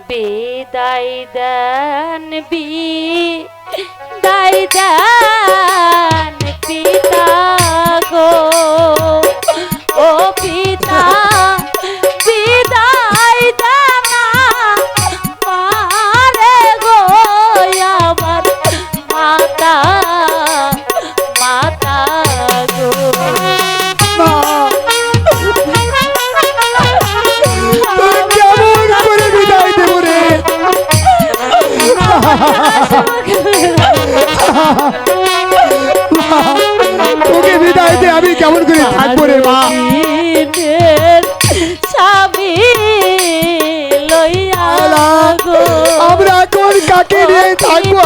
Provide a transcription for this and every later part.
বিদায় দেন বিদায় দেন তোকে বিদায় দিয়ে আমি কেমন করে থাকব রে মা? আমরা কোন কাকে নিয়ে থাকব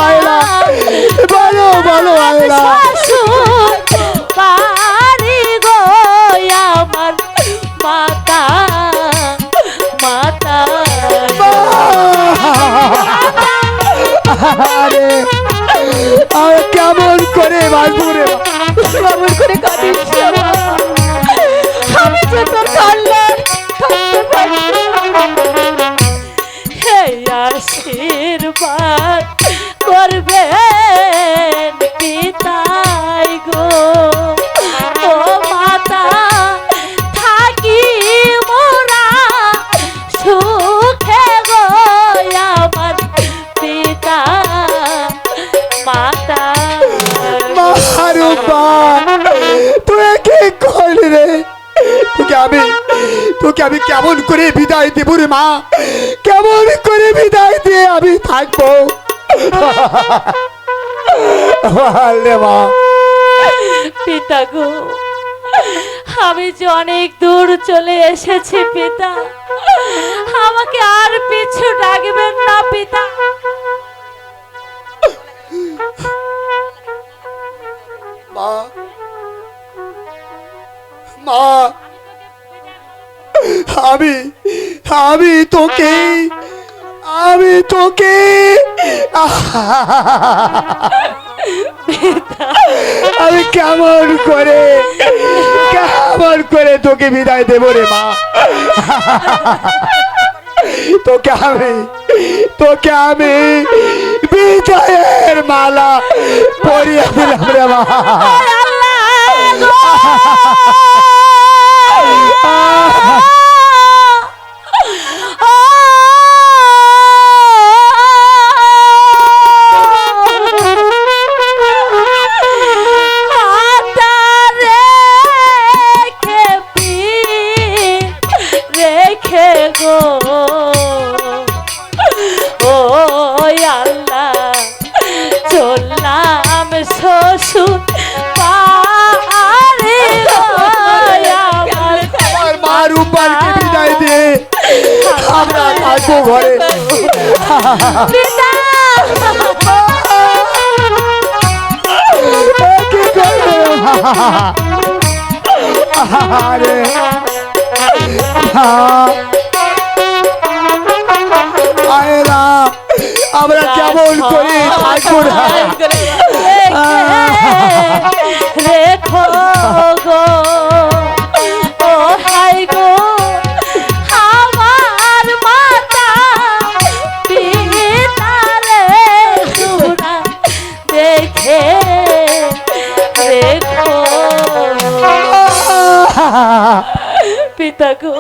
হে আশীর্বাদ করবেন পিতাই গো। ও মাতা, থাকি মোরা সুখে গো আমার পিতা, মাতা। মারুবা তোকে আমি কেমন করে বিদায় দেবো রে মা? কেমন করে বিদায় দিয়ে আমি থাকব? মা। পিতা গো আমি যে অনেক দূর চলে এসেছি পিতা আমাকে আর পিছু ডাকবেন না পিতা। মা মা আমি আমি তোকে আমি তোকে। আমি কেমন করে কেমন করে তোকে বিদায় দেব রে মা? তোকে আমি তোকে আমি বিজয়ের মালা পরিয়ে দিলাম রে মা। গো। ও আল্লাহ চললাম শ্বশুর পারে মার উপারকে বিদায় দিয়ে আমরা থাকব ঘরে? আরে। আয়রা করে থাকব রেখো আমার মাতা পিতারে সুরা দেখে রেখো। পিতা গো।